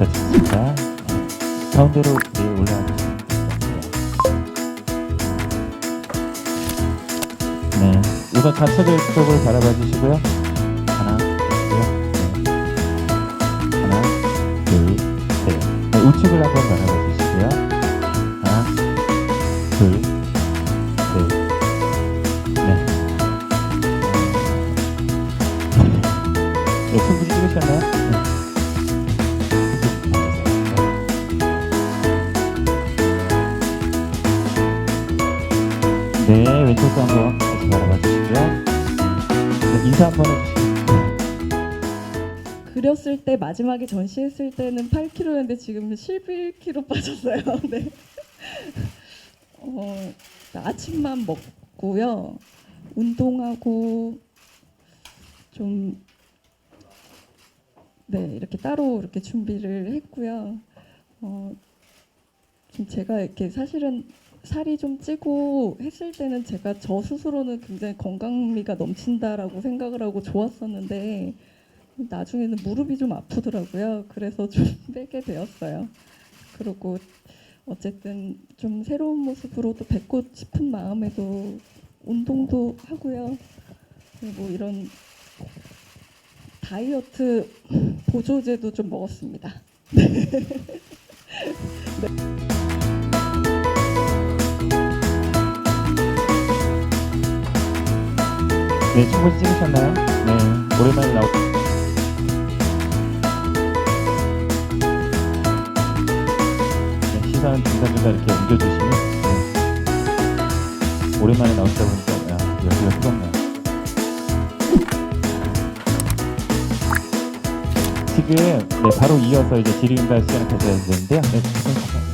자, 좋습니다. 네. 가운데로 네. 네, 우선 좌측을 쪽을 바라봐 주시고요. 하나, 둘, 네. 하나, 둘, 셋. 네, 우측을 한번 바라봐 주시고요. 하나, 둘, 셋. 네. 네, 충분히 찍으셨나요? 네. 네, 왼쪽도 한번 다시 바라봐 주시고요. 네, 인사 한번 해주시죠. 그렸을 때 마지막에 전시했을 때는 8kg였는데 지금 11kg 빠졌어요. 네. 어, 아침만 먹고요. 운동하고 좀 네, 이렇게 따로 이렇게 준비를 했고요. 어, 좀 제가 이렇게 사실은 살이 좀 찌고 했을 때는 제가 저 스스로는 굉장히 건강미가 넘친다라고 생각을 하고 좋았었는데 나중에는 무릎이 좀 아프더라고요. 그래서 좀 빼게 되었어요. 그리고 어쨌든 좀 새로운 모습으로 또 뵙고 싶은 마음에도 운동도 하고요. 그리고 이런 다이어트 보조제도 좀 먹었습니다. 네, 충분히 찍으셨나요? 네, 오랜만에 나오. 네, 시선 중간중간 이렇게 옮겨주시면 네. 오랜만에 나오시다 보니까 야, 여기가 뜨겁네요. 지금 네, 바로 이어서 이제 질의응답 시간을 가져야 되는데요. 네.